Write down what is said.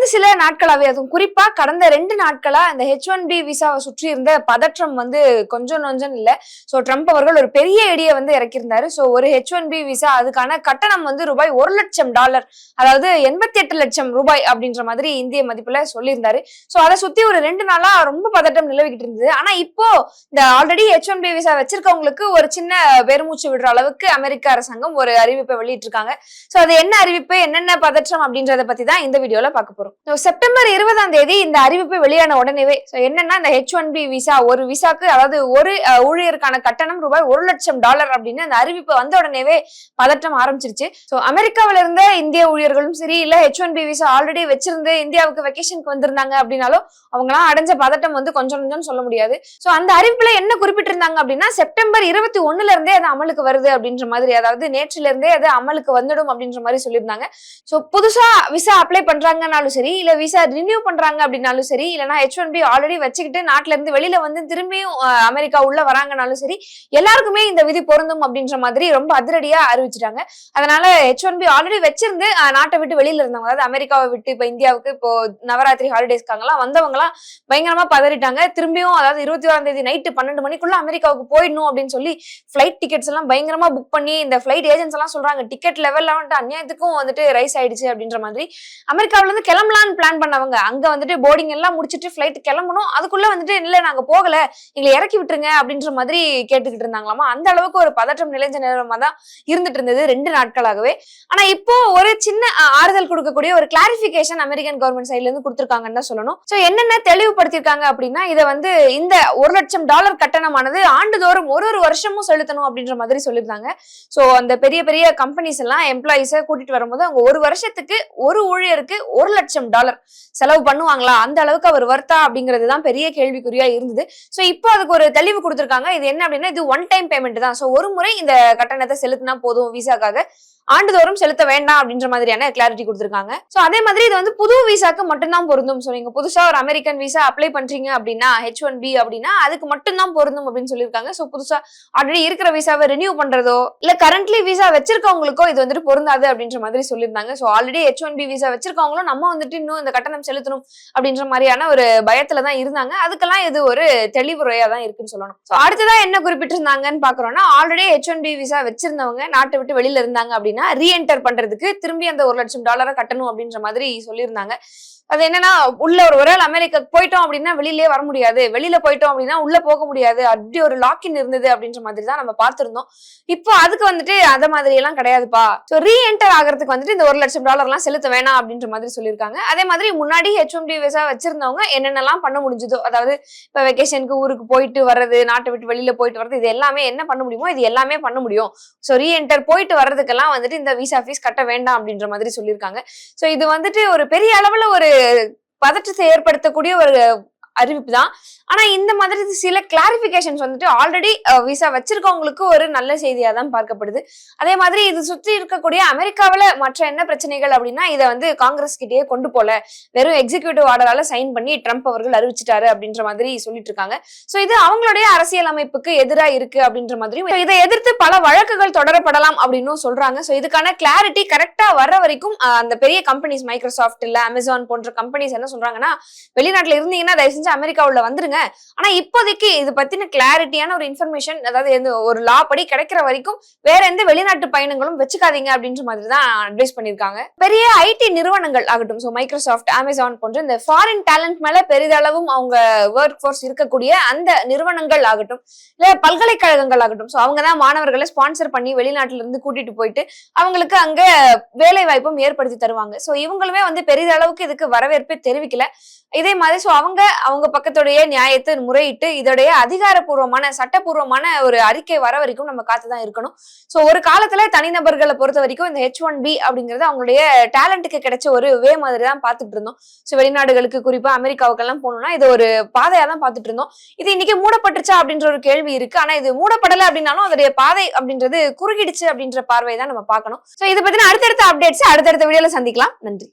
கடந்த சில நாட்களாவே அதுவும் குறிப்பா கடந்த ரெண்டு நாட்களா இந்த ஹெச் ஒன் பி விசாவை சுற்றி இருந்த பதற்றம் வந்து கொஞ்சம் நொஞ்சம் இல்லை. ஸோ ட்ரம்ப் அவர்கள் ஒரு பெரிய இடியை வந்து இறக்கியிருந்தாரு. ஸோ ஒரு ஹெச் ஒன் பி விசா அதுக்கான கட்டணம் வந்து ரூபாய் ஒரு லட்சம் டாலர் அதாவது எண்பத்தி எட்டு லட்சம் ரூபாய் அப்படின்ற மாதிரி இந்திய மதிப்புல சொல்லியிருந்தாரு. ஸோ அதை சுத்தி ஒரு ரெண்டு நாளா ரொம்ப பதட்டம் நிலவிக்கிட்டு இருந்தது. ஆனா இப்போ இந்த already H one B visa வச்சிருக்கவங்களுக்கு ஒரு சின்ன பெருமூச்சு விடுற அளவுக்கு அமெரிக்க அரசாங்கம் ஒரு அறிவிப்பை வெளியிட்டிருக்காங்க. ஸோ அது என்ன அறிவிப்பு என்னென்ன பதற்றம் அப்படின்றத பத்தி தான் இந்த வீடியோல பார்க்க போறோம். வரும். செப்டம்பர் இருபதாம் தேதி இந்த அறிவிப்பு வெளியான உடனேவே என்னன்னா இந்த ஹெச் ஒன் பி விசா ஒரு விசாக்கு அதாவது ஒரு ஊழியருக்கான கட்டணம் ரூபாய் ஒரு லட்சம் டாலர் அப்படின்னு அந்த அறிவிப்பு வந்த உடனேவே பதட்டம் ஆரம்பிச்சிருச்சு. ஸோ அமெரிக்காவில இருந்த இந்திய ஊழியர்களும் சரி இல்ல H one B visa already வச்சிருந்து இந்தியாவுக்கு வெக்கேஷனுக்கு வந்திருந்தாங்க அப்படின்னாலும் அவங்களாம் அடைஞ்ச பதட்டம் வந்து கொஞ்சம் கொஞ்சம் சொல்ல முடியாது. சோ அந்த அறிவிப்புல என்ன குறிப்பிட்டிருந்தாங்க அப்படின்னா செப்டம்பர் இருபத்தி ஒண்ணுல இருந்தே அது அமலுக்கு வருது அப்படின்ற மாதிரி அதாவது நேற்றுல இருந்தே அது அமலுக்கு வந்துடும் அப்படின்ற மாதிரி சொல்லியிருந்தாங்க. சோ புதுசா விசா அப்ளை பண்றாங்கனாலும் சரி இல்ல விசா ரினியூ பண்றாங்க அப்படின்னாலும் சரி இல்லைனா ஹெச் ஒன் பி ஆல்ரெடி வச்சுக்கிட்டு நாட்டுல இருந்து வெளியில வந்து திரும்பியும் அமெரிக்கா உள்ள வராங்கனாலும் சரி எல்லாருக்குமே இந்த விதி பொருந்தும் அப்படின்ற மாதிரி ரொம்ப அதிரடியா அறிவிச்சிட்டாங்க. அதனால ஹெச் ஒன் பி ஆல்ரெடி வச்சிருந்து நாட்டை விட்டு வெளியில இருந்தவங்க அதாவது அமெரிக்காவை விட்டு இப்ப இந்தியாவுக்கு இப்போ நவராத்திரி ஹாலிடேஸ்க்காங்கலாம் வந்தவங்க எல்லாம் பயங்கரமா பதறிட்டாங்க. திரும்பியும் அதாவது இருபத்தி ஓராம் தேதி நைட்டு பன்னெண்டு மணிக்குள்ள அமெரிக்காவுக்கு போயிடணும் அப்படின்னு சொல்லி ஃபிளைட் டிக்கெட்ஸ் எல்லாம் பயங்கரமா புக் பண்ணி இந்த ஃபிளைட் ஏஜென்ட்ஸ் எல்லாம் சொல்றாங்க டிக்கெட் லெவல்ல வந்துட்டு அநியாயத்துக்கும் வந்துட்டு ரைஸ் ஆயிடுச்சு அப்படின்ற மாதிரி. அமெரிக்காவில இருந்து கிளம்பலான்னு பிளான் பண்ணவங்க. அங்க வந்துட்டு போர்டிங் எல்லாம் முடிச்சுட்டு ஃபிளைட் கிளம்பணும். அதுக்குள்ள வந்துட்டு இல்ல நாங்க போகல. எங்களை இறக்கி விட்டுருங்க. அப்படின்ற மாதிரி கேட்டுக்கிட்டு இருந்தாங்களாமா. அந்த அளவுக்கு ஒரு பதற்றம் நிலைஞ்ச நேரமா தான் இருந்துட்டு இருந்தது ரெண்டு நாட்களாகவே. ஆனா இப்போ ஒரு சின்ன ஆறுதல் கொடுக்கக்கூடிய ஒரு கிளாரிபிகேஷன் அமெரிக்கன் கவர்மெண்ட் சைட்ல இருந்து கொடுத்துருக்காங்கன்னு தான் சொல்லணும். சோ என்னென்ன தெளிவுபடுத்திருக்காங்க அப்படின்னா இதை வந்து இந்த ஒரு லட்சம் டாலர் கட்டணமானது ஆண்டுதோறும் ஒரு ஒரு வருஷமும் செலுத்தணும் அப்படின்ற மாதிரி சொல்லியிருந்தாங்க. சோ அந்த பெரிய பெரிய கம்பெனிஸ் எல்லாம் எம்ப்ளாயிஸை கூட்டிட்டு வரும்போது அவங்க ஒரு வருஷத்துக்கு ஒரு ஊழியருக்கு ஒரு லட்சம் டாலர் செலவு பண்ணுவாங்களா? அந்த அளவுக்கு அவர் வர்த்தா அப்படிங்கிறது தான் பெரிய கேள்விக்குறியா இருந்தது. சோ இப்போ அதுக்கு ஒரு தெளிவு கொடுத்திருக்காங்க. இது என்ன அப்படின்னா இது ஒன் டைம் பேமெண்ட் தான். சோ ஒரு முறை இந்த கட்டணத்தை செலுத்தினா போதும் விசாக்காக. ஆண்டுதோறும் செலுத்த வேண்டாம் அப்படின்ற மாதிரியான கிளாரிட்டி கொடுத்துருக்காங்க. ஸோ அதே மாதிரி இது வந்து புது விசாக்கு மட்டும்தான் பொருந்தும். ஸோ நீங்க புதுசா ஒரு அமெரிக்கன் விசா அப்ளை பண்றீங்க அப்படின்னா ஹெச் ஒன் பி அப்படின்னா அதுக்கு மட்டும்தான் பொருந்தும் அப்படின்னு சொல்லியிருக்காங்க. ஸோ புதுசா ஆல்ரெடி இருக்கிற விசாவை ரினியூ பண்றதோ இல்ல கரண்ட்லி விசா வச்சிருக்கவங்களுக்கோ இது வந்துட்டு பொருந்தாது அப்படின்ற மாதிரி சொல்லியிருந்தாங்க. So already H one B visa வச்சிருக்கவங்களும் நம்ம வந்துட்டு இன்னும் இந்த கட்டணம் செலுத்தணும் அப்படின்ற மாதிரியான ஒரு பயத்துல தான் இருந்தாங்க. அதுக்கெல்லாம் இது ஒரு தெளிவுரையா தான் இருக்குன்னு சொல்லணும். ஸோ அடுத்ததான் என்ன குறிப்பிட்டிருந்தாங்கன்னு பாக்குறோம்னா already H one B visa வச்சிருந்தவங்க நாட்டை விட்டு வெளியில இருந்தாங்க அப்படின்னா ரீஎன்டர் பண்றதுக்கு திரும்பி அந்த ஒரு லட்சம் டாலரை கட்டணும் அப்படின்ற மாதிரி சொல்லியிருந்தாங்க. அது என்னன்னா உள்ள ஒரு ஒரு அமெரிக்கா போயிட்டோம் அப்படின்னா வெளியிலே வர முடியாது. வெளியில போயிட்டோம் அப்படின்னா உள்ள போக முடியாது. அப்படி ஒரு லாக்கின் இருந்தது அப்படின்ற மாதிரி தான் நம்ம பார்த்திருந்தோம். இப்போ அதுக்கு வந்துட்டு அந்த மாதிரி எல்லாம் கிடையாதுப்பா. ஸோ ரீஎன்டர் ஆகிறதுக்கு வந்துட்டு இந்த ஒரு லட்சம் டாலர்லாம் செலுத்த வேணாம் அப்படின்ற மாதிரி சொல்லியிருக்காங்க. அதே மாதிரி முன்னாடி ஹெச்எம்டி விசா வச்சிருந்தவங்க என்னென்னலாம் பண்ண முடிஞ்சதோ அதாவது இப்போ வெக்கேஷனுக்கு ஊருக்கு போயிட்டு வர்றது நாட்டை விட்டு வெளியில போயிட்டு வர்றது இது எல்லாமே என்ன பண்ண முடியுமோ இது எல்லாமே பண்ண முடியும். ஸோ ரீஎன்டர் போயிட்டு வர்றதுக்கெல்லாம் வந்துட்டு இந்த விசா ஃபீஸ் கட்ட வேண்டாம் அப்படின்ற மாதிரி சொல்லியிருக்காங்க. ஸோ இது வந்துட்டு ஒரு பெரிய அளவுல ஒரு பதற்றத்தை ஏற்படுத்தக்கூடிய ஒரு அறிவிப்பு தான். ஆனா இந்த மாதிரி சில கிளாரிபிகேஷன்ஸ் வந்துட்டு ஆல்ரெடி விசா வச்சிருக்கவங்களுக்கு ஒரு நல்ல செய்தியா தான் பார்க்கப்படுது. அதே மாதிரி இது சுற்றி இருக்கக்கூடிய அமெரிக்காவில் மற்ற என்ன பிரச்சனைகள் அப்படின்னா இதை வந்து காங்கிரஸ் கிட்டேயே கொண்டு போல வெறும் எக்ஸிகியூட்டிவ் ஆர்டரால சைன் பண்ணி ட்ரம்ப் அவர்கள் அறிவிச்சிட்டாரு அப்படின்ற மாதிரி சொல்லிட்டு இருக்காங்க. ஸோ இது அவங்களுடைய அரசியல் அமைப்புக்கு எதிரா இருக்கு அப்படின்ற மாதிரியும் இதை எதிர்த்து பல வழக்குகள் தொடரப்படலாம் அப்படின்னும் சொல்றாங்க. ஸோ இதுக்கான கிளாரிட்டி கரெக்டா வர்ற வரைக்கும் அந்த பெரிய கம்பெனிஸ் மைக்ரோசாஃப்ட் இல்ல அமேசான் போன்ற கம்பெனிஸ் என்ன சொல்றாங்கன்னா வெளிநாட்டுல இருந்தீங்கன்னா தயவு செஞ்சு அமெரிக்கா உள்ள வந்துருங்க. ஆனா இப்போதைக்கு இது பத்தின கிளாரிட்டியான ஒரு இன்ஃபர்மேஷன் அதாவது ஒரு லா படி கிடைக்கிற வரைக்கும் வேற எந்த வெளிநாட்டு பயணங்களும் வச்சுக்காதீங்க அப்படின்ற மாதிரி தான் அட்வைஸ் பண்ணிருக்காங்க. பெரிய ஐடி நிறுவனங்கள் ஆகட்டும் ஸோ மைக்ரோசாஃப்ட் அமேசான் போன்ற இந்த ஃபாரின் டேலண்ட் மேல பெரிதளவும் அவங்க ஒர்க் ஃபோர்ஸ் இருக்கக்கூடிய அந்த நிறுவனங்கள் ஆகட்டும் இல்ல பல்கலைக்கழகங்கள் ஆகட்டும் ஸோ அவங்க தான் மாணவர்களை ஸ்பான்சர் பண்ணி வெளிநாட்டுல இருந்து கூட்டிட்டு போயிட்டு அவங்களுக்கு அங்க வேலை வாய்ப்பும் ஏற்படுத்தி தருவாங்க. ஸோ இவங்களுமே வந்து பெரிதளவுக்கு இதுக்கு வரவேற்பே தெரிவிக்கல. இதே மாதிரி ஸோ அவங்க அவங்க பக்கத்துடைய நியாயத்தை முறையிட்டு இதோடைய அதிகாரப்பூர்வமான சட்டப்பூர்வமான ஒரு அறிக்கை வர வரைக்கும் நம்ம காத்து தான் இருக்கணும். ஸோ ஒரு காலத்துல தனிநபர்களை பொறுத்த வரைக்கும் இந்த ஹெச் ஒன் பி அப்படிங்கிறது அவங்களுடைய டேலண்ட்டுக்கு கிடைச்ச ஒரு வே மாதிரி தான் பார்த்துட்டு இருந்தோம். ஸோ வெளிநாடுகளுக்கு குறிப்பா அமெரிக்காவுக்கெல்லாம் போகணும்னா இது ஒரு பாதையா தான் பார்த்துட்டு இருந்தோம். இது இன்னைக்கு மூடப்பட்டுச்சா அப்படின்ற ஒரு கேள்வி இருக்கு. ஆனா இது மூடப்படலை அப்படின்னாலும் அதோடைய பாதை அப்படின்றது குறுகிடுச்சு அப்படின்ற பார்வை தான் நம்ம பார்க்கணும். ஸோ இதை பத்தின அடுத்தடுத்த அப்டேட்ஸ் அடுத்தடுத்த வீடியோல சந்திக்கலாம். நன்றி.